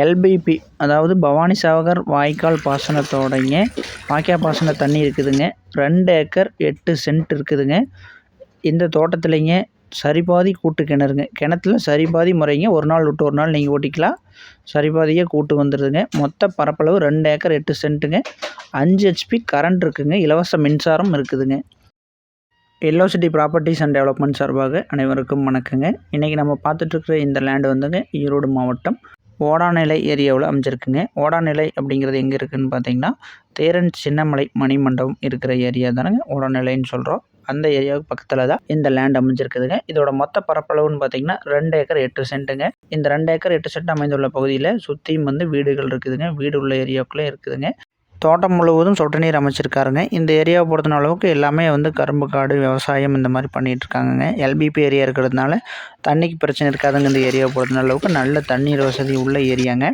LPP அதாவது பவானி சாகர் வாய்க்கால் பாசனத்தோடைங்க வாய்க்கால் பாசன தண்ணி இருக்குதுங்க. ரெண்டு ஏக்கர் எட்டு சென்ட் இருக்குதுங்க. இந்த தோட்டத்துலைங்க சரிபாதி கூட்டு கிணறுங்க. கிணத்துல சரிபாதி முறைங்க ஒரு நாள் விட்டு ஒரு நாள் நீங்கள் ஓட்டிக்கலாம். சரிபாதியாக கூட்டு வந்துடுதுங்க மொத்த பரப்பளவு ரெண்டு ஏக்கர் எட்டு சென்ட்டுங்க. அஞ்சு ஹெச்பி கரண்ட் இருக்குதுங்க இலவச மின்சாரம் இருக்குதுங்க. Yellow city properties and development சார்பாக அனைவருக்கும் வணக்கங்க. இன்றைக்கி நம்ம பார்த்துட்ருக்குற இந்த லேண்டு வந்துங்க ஈரோடு மாவட்டம் ஓடாநிலை ஏரியாவில் அமைஞ்சிருக்குங்க? ஓடாநிலை அப்படிங்கிறது எங்கே இருக்குதுன்னு பார்த்தீங்கன்னா தேரன் சின்னமலை மணிமண்டபம் இருக்கிற ஏரியா தானேங்க? ஓடாநிலைன்னு சொல்கிறோம் அந்த ஏரியாவுக்கு பக்கத்தில் தான் இந்த லேண்ட் அமைஞ்சிருக்குதுங்க. இதோட மொத்த பரப்பளவுன்னு பார்த்தீங்கன்னா ரெண்டு ஏக்கர் எட்டு சென்ட்டுங்க. இந்த ரெண்டு ஏக்கர் எட்டு சென்ட் அமைந்துள்ள பகுதியில் சுற்றியும் வந்து வீடுகள் இருக்குதுங்க. வீடு உள்ள ஏரியாவுக்குள்ளே இருக்குதுங்க. தோட்டம் முழுவதும் சொட்டு நீர் அமைச்சிருக்காருங்க. இந்த ஏரியாவை பொறுத்தன அளவுக்கு எல்லாமே வந்து கரும்பு காடு விவசாயம் இந்த மாதிரி பண்ணிகிட்ருக்காங்கங்க எல்பிபி ஏரியா இருக்கிறதுனால தண்ணிக்கு பிரச்சனை இருக்காதுங்க இந்த ஏரியாவை பொறுத்தன அளவுக்கு. நல்ல தண்ணீர் வசதி உள்ள ஏரியாங்க.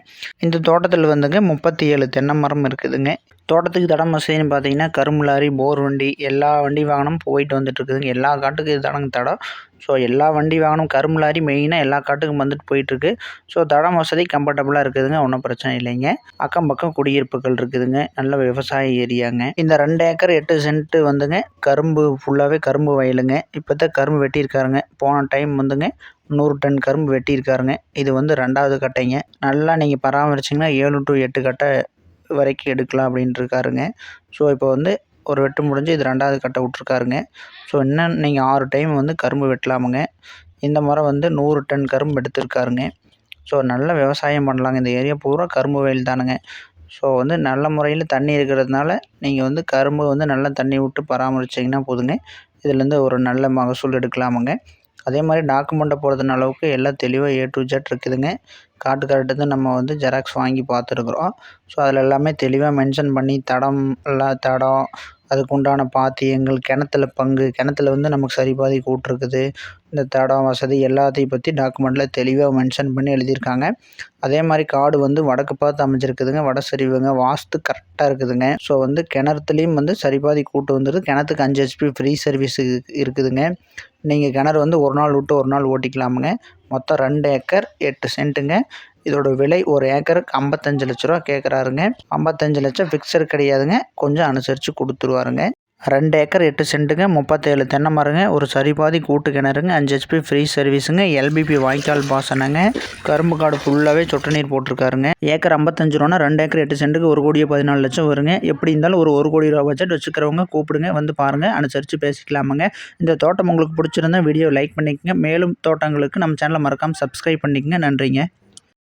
இந்த தோட்டத்தில் வந்துங்க முப்பத்தி ஏழு தென்னை மரம் இருக்குதுங்க. தோட்டத்துக்கு தடம் வசதின்னு பார்த்தீங்கன்னா கரும்பு லாரி போர் வண்டி எல்லா வண்டி வாகனமும் போயிட்டு வந்துட்டு இருக்குதுங்க எல்லா காட்டுக்கும் இது தடங்க தடம். ஸோ எல்லா வண்டி வாகனம் கரும்பு லாரி மெயினாக எல்லா காட்டுக்கும் வந்துட்டு போயிட்டுருக்கு. ஸோ தடம் வசதி கம்ஃபர்டபுளாக இருக்குதுங்க ஒன்றும் பிரச்சனை இல்லைங்க. அக்கம் பக்கம் குடியிருப்புகள் இருக்குதுங்க நல்ல விவசாய ஏரியாங்க. இந்த ரெண்டு ஏக்கர் எட்டு சென்ட்டு வந்துங்க கரும்பு ஃபுல்லாகவே கரும்பு வயலுங்க. இப்போ தான் கரும்பு வெட்டியிருக்காருங்க. போன டைம் வந்துங்க நூறு டன் கரும்பு வெட்டியிருக்காருங்க. இது வந்து ரெண்டாவது கட்டைங்க. நல்லா நீங்கள் பராமரிச்சிங்கன்னா ஏழு டு எட்டு கட்டை வரைக்கும் எடுக்கலாம் அப்படின்ட்டு இருக்காருங்க. ஸோ இப்போ வந்து ஒரு வெட்டு முடிஞ்சு இது ரெண்டாவது கட்டை விட்ருக்காருங்க ஸோ இன்னும் நீங்கள் ஆறு டைம் வந்து கரும்பு வெட்டலாமுங்க. இந்த மரம் வந்து நூறு டன் கரும்பு எடுத்திருக்காருங்க. ஸோ நல்ல விவசாயம் பண்ணலாங்க. இந்த ஏரியா பூரா கரும்பு வயல் தானுங்க. ஸோ வந்து நல்ல முறையில் தண்ணி இருக்கிறதுனால நீங்கள் வந்து கரும்பு வந்து நல்லா தண்ணி விட்டு பராமரிச்சிங்கன்னா போதுங்க. இதுலேருந்து ஒரு நல்ல மகசூல் எடுக்கலாமுங்க. அதே மாதிரி டாக்குமெண்ட்டை போடுறதுன அளவுக்கு எல்லாம் தெளிவாக ஏ டு ஜெட் இருக்குதுங்க. காட்டு கரெக்டு நம்ம வந்து ஜெராக்ஸ் வாங்கி பார்த்துருக்குறோம். ஸோ அதில் எல்லாமே தெளிவாக மென்ஷன் பண்ணி தடம் எல்லாம் தடம் அதுக்கு உண்டான பாத்தியங்கள் கிணத்துல பங்கு கிணத்துல வந்து நமக்கு சரி பாதி கூட்டிருக்குது இந்த தடம் வசதி எல்லாத்தையும் பற்றி டாக்குமெண்ட்டில் தெளிவாக மென்ஷன் பண்ணி எழுதியிருக்காங்க. அதே மாதிரி காடு வந்து வடக்கு பார்த்து அமைஞ்சிருக்குதுங்க. வட சரிவுங்க. வாஸ்து கரெக்டாக இருக்குதுங்க. ஸோ வந்து கிணத்துலையும் வந்து சரிபாதி கூட்டு வந்துடுது கிணத்துக்கு அஞ்சு ஹெச்பி ஃப்ரீ சர்வீஸ் இருக்குதுங்க. நீங்கள் கிணறு வந்து ஒரு நாள் விட்டு ஒரு நாள் ஓட்டிக்கலாமுங்க. மொத்தம் ரெண்டு ஏக்கர் எட்டு சென்ட்டுங்க இதோட விலை ஒரு ஏக்கருக்கு ஐம்பத்தஞ்சு லட்ச ரூபா கேட்குறாருங்க ஐம்பத்தஞ்சு லட்சம் ஃபிக்ஸர் கிடையாதுங்க. கொஞ்சம் அனுசரித்து கொடுத்துருவாருங்க. ரெண்டு ஏக்கர் எட்டு சென்ட்டுங்க முப்பத்தேழு தென்னை மரங்க ஒரு சரிபாதி கூட்டு கிணறுங்க அஞ்சு ஹெச்பி ஃப்ரீ சர்வீஸுங்க எல்பிபி வாய்க்கால் பாசனங்க கரும்பு காடு ஃபுல்லாகவே சொட்டு நீர் போட்டிருக்காருங்க. ஏக்கர் ஐம்பத்தஞ்சு ரூபா ரெண்டு ஏக்கர் எட்டு சென்ட்டுக்கு ஒரு கோடியே பதினாலு லட்சம் வருங்க. எப்படி இருந்தாலும் ஒரு ஒரு கோடி ரூபா பட்ஜெட் வச்சுக்கிறவங்க கூப்பிடுங்க வந்து பாருங்கள் அனுசரித்து பேசிக்கலாமுங்க. இந்த தோட்டம் உங்களுக்கு பிடிச்சிருந்தா வீடியோ லைக் பண்ணிக்கங்க. மேலும் தோட்டங்களுக்கு நம்ம சேனலை மறக்காமல் சப்ஸ்கிரைப் பண்ணிக்கங்க. நன்றிங்க.